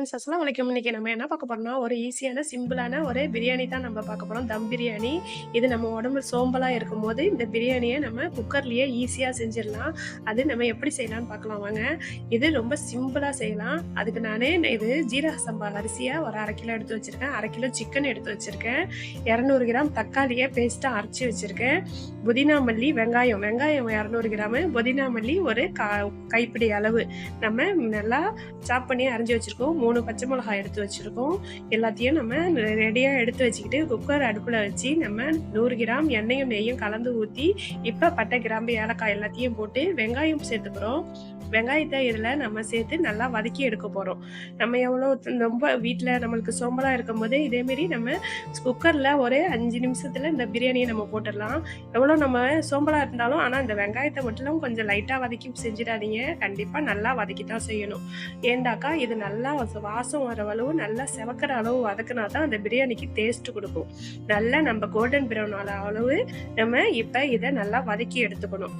Friends அஸ்லாம் வலைக்கம் இன்னைக்கு நம்ம என்ன பார்க்க போகிறோம்னா ஒரு ஈஸியான சிம்பிளான ஒரு பிரியாணி தான் நம்ம பார்க்க போகிறோம் தம் பிரியாணி. இது நம்ம உடம்பு சோம்பலாக இருக்கும்போது இந்த பிரியாணியை நம்ம குக்கர்லேயே ஈஸியாக செஞ்சிடலாம். அது நம்ம எப்படி செய்யலாம்னு பார்க்கலாம் வாங்க. இது ரொம்ப சிம்பிளாக செய்யலாம். அதுக்கு நானே இது ஜீரக சம்பா அரிசியாக ஒரு அரை கிலோ எடுத்து வச்சுருக்கேன். அரை கிலோ சிக்கன் எடுத்து வச்சுருக்கேன். இரநூறு கிராம் தக்காளியை பேஸ்ட்டாக அரைச்சி வச்சுருக்கேன். புதினா மல்லி வெங்காயம். வெங்காயம் இரநூறு கிராமு. புதினா மல்லி ஒரு கா கைப்பிடி அளவு. நம்ம நல்லா சாப் பண்ணி அரைஞ்சி வச்சுருக்கோம். மூணு பச்சை மிளகாய் எடுத்து வச்சுருக்கோம். எல்லாத்தையும் நம்ம ரெடியாக எடுத்து வச்சுக்கிட்டு குக்கர் அடுப்பில் வச்சு நம்ம நூறு கிராம் எண்ணெயும் நெய்யும் கலந்து ஊற்றி இப்போ பட்டை கிராம்பு ஏலக்காய் எல்லாத்தையும் போட்டு வெங்காயம் சேர்த்துக்கிறோம். வெங்காயத்தை இதில் நம்ம சேர்த்து நல்லா வதக்கி எடுக்க போகிறோம் நம்ம எவ்வளோ ரொம்ப வீட்டில் நம்மளுக்கு சோம்பலாக இருக்கும் போது இதேமாரி நம்ம குக்கரில் ஒரு அஞ்சு நிமிஷத்தில் இந்த பிரியாணியை நம்ம போட்டுடலாம். எவ்வளோ நம்ம சோம்பலாக இருந்தாலும் ஆனால் இந்த வெங்காயத்தை மட்டும் கொஞ்சம் லைட்டாக வதக்கி செஞ்சிடாதீங்க. கண்டிப்பாக நல்லா வதக்கி தான் செய்யணும். ஏண்டாக்கா இது நல்லா வாசம் வர அளவு நல்லா செவக்கிற அளவு வதக்கினா தான் அந்த பிரியாணிக்கு டேஸ்ட் கொடுக்கும். நல்லா நம்ம கோல்டன் ப்ரௌன் அளவு நம்ம இப்போ இதை நல்லா வதக்கி எடுத்துக்கணும்.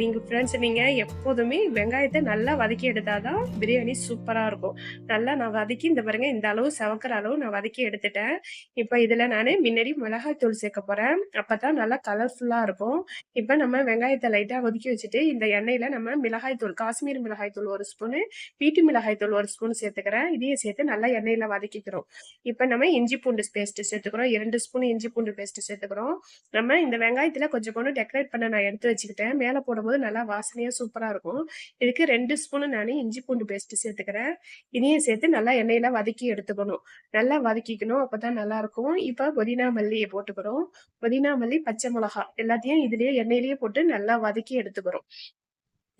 நீங்கள் ஃப்ரெண்ட்ஸ் நீங்கள் எப்போதுமே வெங்காயத்தை நல்லா வதக்கி எடுத்தால் தான் பிரியாணி சூப்பராக இருக்கும். நல்லா நான் வதக்கி இந்த பாருங்க இந்த அளவு சவக்கிற அளவு நான் வதக்கி எடுத்துட்டேன். இப்போ இதில் நான் முன்னாடி மிளகாய் தூள் சேர்க்க போகிறேன் அப்போ தான் நல்லா கலர்ஃபுல்லாக இருக்கும். இப்போ நம்ம வெங்காயத்தை லைட்டாக ஒதுக்கி வச்சுட்டு இந்த எண்ணெயில் நம்ம மிளகாய் தூள் காஷ்மீர் மிளகாய் தூள் ஒரு ஸ்பூனு வீட்டு மிளகாய் தூள் ஒரு ஸ்பூன் சேர்த்துக்கிறேன். இதையும் சேர்த்து நல்லா எண்ணெயில் வதக்கிக்கிறோம். இப்போ நம்ம இஞ்சி பூண்டு பேஸ்ட்டு சேர்த்துக்கிறோம். இரண்டு ஸ்பூன் இஞ்சி பூண்டு பேஸ்ட்டு சேர்த்துக்கிறோம். நம்ம இந்த வெங்காயத்தில் கொஞ்சம் கொஞ்சம் டெக்கரேட் பண்ண நான் எடுத்து வச்சுக்கிட்டேன். மேலே போடும்போது நல்லா வாசனையாக சூப்பராக இருக்கும். இதுக்கு ரெண்டு ஸ்பூனு நான் இஞ்சி பூண்டு பேஸ்ட் சேர்த்துக்கிறேன். இதையும் சேர்த்து நல்லா எண்ணெயில வதக்கி எடுத்துக்கணும். நல்லா வதக்கிக்கணும். அப்பதான் நல்லா இருக்கும் இப்போ புதினா மல்லியை போட்டுக்கிறோம். புதினா மல்லி பச்சை மிளகா எல்லாத்தையும் இதுலயே எண்ணெயிலேயே போட்டு நல்லா வதக்கி எடுத்துக்கிறோம்.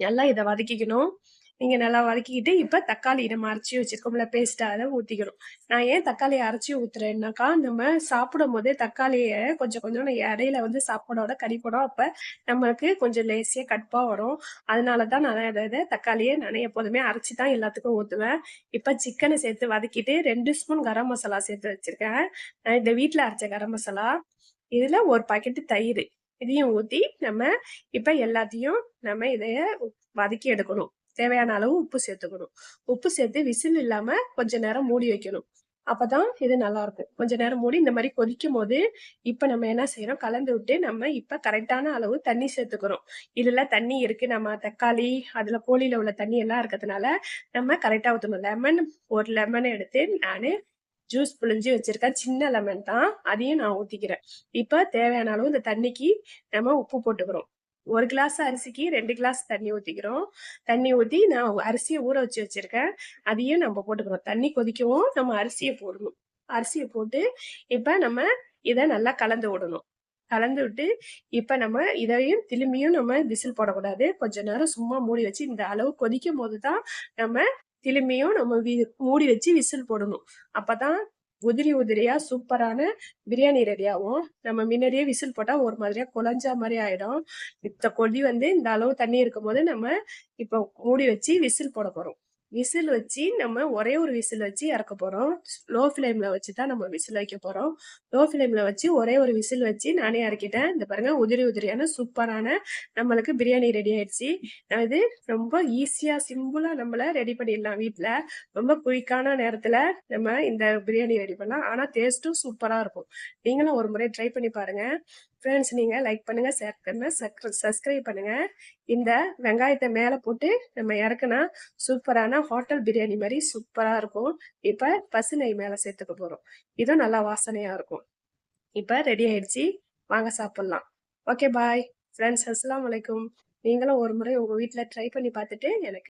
நல்லா இதை வதக்கிக்கணும். நீங்கள் நல்லா வதக்கிக்கிட்டு இப்போ தக்காளி நம்ம அரைச்சி வச்சிருக்கோம்ல பேஸ்ட்டாக அதை ஊற்றிக்கணும் நான் ஏன் தக்காளியை அரைச்சி ஊற்றுறேன்னாக்கா நம்ம சாப்பிடும் போதே தக்காளியை கொஞ்சம் கொஞ்சம் இடையில வந்து சாப்பாடோட கறிப்படும் அப்போ நம்மளுக்கு கொஞ்சம் லேசியாக கடுப்பா வரும். அதனால தான் நான் இதை தக்காளியை நான் எப்போதுமே அரைச்சி தான் எல்லாத்துக்கும் ஊற்றுவேன் இப்போ சிக்கனை சேர்த்து வதக்கிட்டு ரெண்டு ஸ்பூன் கரம் மசாலா சேர்த்து வச்சுருக்கேன். இந்த வீட்டில் அரைச்ச கரம் மசாலா இதில் ஒரு பாக்கெட்டு தயிர் இதையும் ஊற்றி நம்ம இப்போ எல்லாத்தையும் நம்ம இதைய வதக்கி எடுக்கணும். தேவையான அளவு உப்பு சேர்த்துக்கணும். உப்பு சேர்த்து விசில் இல்லாம கொஞ்ச நேரம் மூடி வைக்கணும். அப்பதான் இது நல்லா இருக்கும். கொஞ்ச நேரம் மூடி இந்த மாதிரி கொதிக்கும் போது இப்ப நம்ம என்ன செய்யறோம்? கலந்து விட்டு நம்ம இப்ப கரெக்டான அளவு தண்ணி சேர்த்துக்கிறோம் இதுல தண்ணி இருக்கு. நம்ம தக்காளி அதுல கோழியில உள்ள தண்ணி எல்லாம் இருக்கிறதுனால நம்ம கரெக்டா ஊற்றணும் லெமன் ஒரு லெமன் எடுத்து நான் ஜூஸ் புழிஞ்சு வச்சிருக்கேன் சின்ன லெமன் தான். அதையும் நான் ஊத்திக்கிறேன். இப்ப தேவையான அளவு இந்த தண்ணிக்கு நம்ம உப்பு போட்டுக்கிறோம். ஒரு கிளாஸ் அரிசிக்கு ரெண்டு கிளாஸ் தண்ணி ஊற்றிக்கிறோம் தண்ணி ஊற்றி நான் அரிசியை ஊற வச்சு வச்சுருக்கேன். அதையும் நம்ம போட்டுக்கிறோம் தண்ணி கொதிக்கவும் நம்ம அரிசியை போடணும். அரிசியை போட்டு இப்போ நம்ம இதை நல்லா கலந்து விடணும். கலந்து விட்டு இப்போ நம்ம இதையும் திரும்பியும் நம்ம விசில் போடக்கூடாது. கொஞ்ச நேரம் சும்மா மூடி வச்சு இந்த அளவு கொதிக்கும் போது தான் நம்ம திரும்பியும் நம்ம மூடி வச்சு விசில் போடணும். அப்பதான் உதிரி உதிரியா சூப்பரான பிரியாணி ரெடி ஆகும். நம்ம முன்னாடியே விசில் போட்டா ஒரு மாதிரியா குழஞ்சா மாதிரி ஆயிடும். இந்த கொதி வந்து இந்த அளவு தண்ணி இருக்கும் போது நம்ம இப்போ மூடி வச்சு விசில் போட போறோம். விசில் வச்சு நம்ம ஒரே ஒரு விசில் வச்சு இறக்க போகிறோம் லோ ஃப்ளேமில் வச்சு தான் நம்ம விசில் வைக்க போகிறோம் லோ ஃப்ளேமில் வச்சு ஒரே ஒரு விசில் வச்சு நானே இறக்கிட்டேன். இந்த பாருங்கள் உதிரி உதிரியான சூப்பரான நம்மளுக்கு பிரியாணி ரெடி ஆயிடுச்சு. இது ரொம்ப ஈஸியாக சிம்பிளாக நம்மளை ரெடி பண்ணிடலாம் வீட்டில் ரொம்ப குயிக்கான நேரத்தில் நம்ம இந்த பிரியாணி ரெடி பண்ணலாம். ஆனால் டேஸ்ட்டும் சூப்பராக இருக்கும். நீங்களும் ஒரு முறை ட்ரை பண்ணி பாருங்கள் ஃப்ரெண்ட்ஸ் நீங்கள் லைக் பண்ணுங்கள் ஷேர் பண்ணுங்கள் சப்ஸ்கிரைப் பண்ணுங்கள் இந்த வெங்காயத்தை மேலே போட்டு நம்ம இறக்குனா சூப்பரான ஹோட்டல் பிரியாணி மாதிரி சூப்பராக இருக்கும். இப்போ பசு நெய் மேலே சேர்த்துக்க போகிறோம் இதுவும் நல்லா வாசனையாக இருக்கும். இப்போ ரெடி ஆயிடுச்சு. வாங்க சாப்பிட்லாம். ஓகே பாய் ஃப்ரெண்ட்ஸ் அஸ்லாம் வலைக்கும் நீங்களும் ஒரு முறை உங்கள் வீட்டில் ட்ரை பண்ணி பார்த்துட்டு எனக்கு